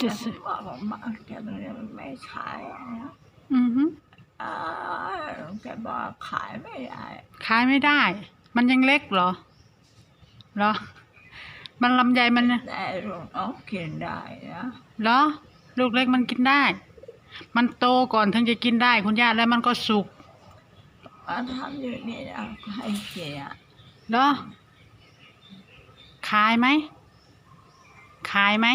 จะซื้อบอกว่ามาแกมันไม่ขายนะอือฮึอ่าแกบอกขายไม่ได้ขายไม่ได้ มันยังเล็กเหรอเหรอ มันลำไยมันแต่ลูกน้องกินได้นะเหรอ ลูกเล็กมันกินได้ มันโตก่อนถึงจะกินได้คุณย่าแล้วมันก็สุกมาทำอยู่นี่นะให้กินอะเหรอขายไหมขายไหม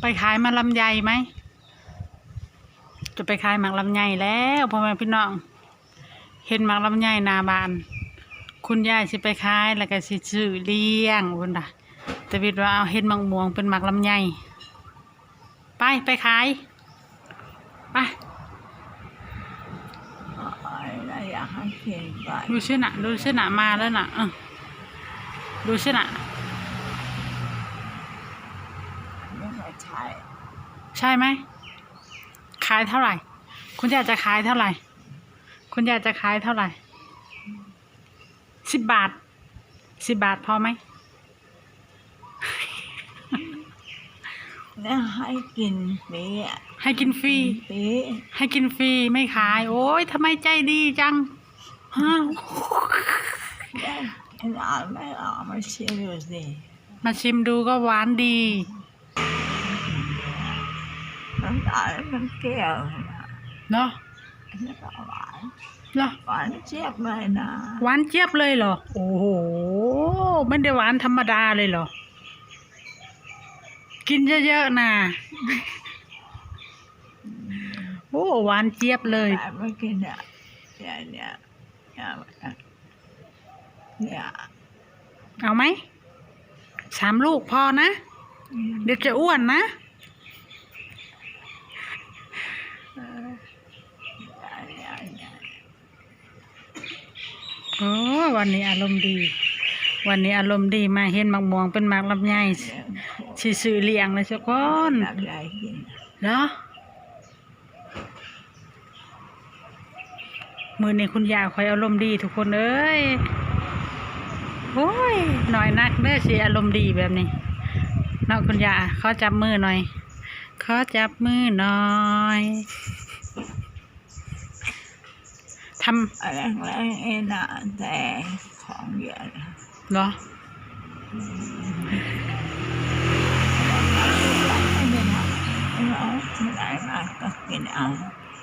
ไปขายมาลำไยไหม จะไปขายหมากลำไยแล้วพ่อแม่พี่น้อง เห็นหมากลำไยหนาบาน คุณยายสิไปขายแล้วก็สิซื้อเลี้ยงคุณน่ะแต่วิดว่าเอาเห็นหมากม่วงเป็นหมากลำไยไปไปขายไปอะไรอยากให้กินไปดูชื่อน่ะดูชื่อน่ะมาแล้วน่ะเออดูชื่อน่ะ ไม่เคย ใช้ใช่ไหมขายเท่าไหร่ คุณยายจะขายเท่าไหร่ คุณยายจะขายเท่าไหร่สิบบาทสิบบาทพอไหมเนี่ยให้กินฟรีอะให้กินฟรีฟรีให้กินฟรีไม่ขาย โอ้ยทำไมใจดีจังฮะได้หลานไม่ออกมาชิมดูสิมาชิมดูก็หวานดีน้ำตาลมันเกลียวนะเนาะแล้วก็หวานเนาะหวานเจี๊ยบเลยนะหวานเจี๊ยบเลยเหรอ โอ้โหไม่ได้หวานธรรมดาเลยเหรอ กินเยอะๆนะโอ้หวานเจี๊ยบเลยแต่ไม่กินอะเนี่ยเนี่ยเนี่ยเนี่ยเอาไหมสามลูกพอนะ เดี๋ยวจะอ้วนนะ เออเนี่ยเนี่ย โอ้วันนี้อารมณ์ดี วันนี้อารมณ์ดีมาเห็นหมักม่วงเป็นหมากลำไยเนี่ยสิซื้อเลี้ยงเลยสักคนแบบไรกินเหรอมือนี้คุณยายคอยอารมณ์ดีทุกคนเอ้ยโอ้ยหน่อยนักเด้อสิอารมณ์ดีแบบนี้เนาะคุณยายขอจับมือหน่อยขอจับมือหน่อย ทำอะไรแรเอนะแต่ของเยอะนะเหรอ ไม่ได้ทำเราไหนมาก็กินเอา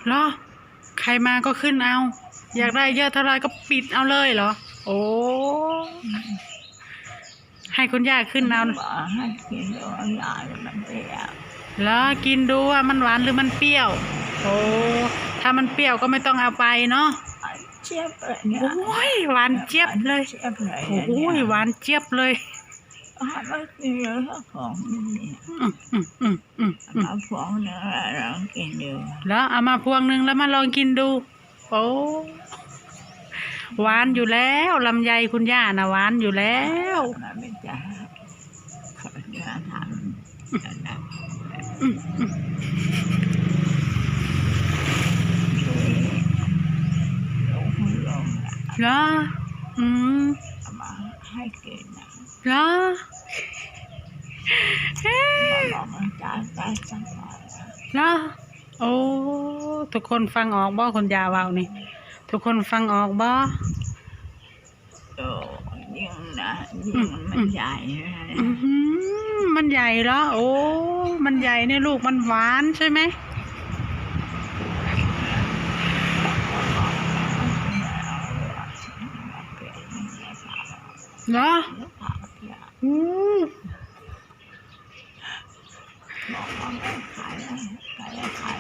เหรอ ใครมาก็ขึ้นเอา อยากได้เยอะเท่าไรก็ปิดเอาเลยเหรอ โอ้ ให้คุณย่าขึ้นเอาบอกให้กินดูหลามันเปรี้ยวแล้วกินดูว่ามันหวานหรือมันเปรี้ยว โอ้ ถ้ามันเปรี้ยวก็ไม่ต้องเอาไปเนาะเจี๊ยบเลยเนี่ยโอ้ยหวานเจี๊ยบเลยเจี๊ยบเลยโอ้ยหวานเจี๊ยบเลยอาหารไม่กินเยอะของนี่อืมอืมอืมอืมอืมมาพวงเนื้อเรากินดูแล้วเอามาพวงหนึ่งแล้วมาลองกินดูโอ้หวานอยู่แล้วลำไยคุณย่านะหวานอยู่แล้วมันไม่จะขอเนื้อทำ อืมอืม ลงลง เหรออืมเอามาให้กินนะเหรอเอ๊ะบอกมันจะได้สักหน่อยเหรอโอ้ทุกคนฟังออกบ่คุณยาเว้านี่ ทุกคนฟังออกบ่โอ้ยิ่งนะยิ่งมันใหญ่นะอื้อหือมันใหญ่เหรอโอ้ มันใหญ่เนี่ยลูกมันหวานใช่ไหม เหรออืมบอกว่าขายแล้วขายแล้วขาย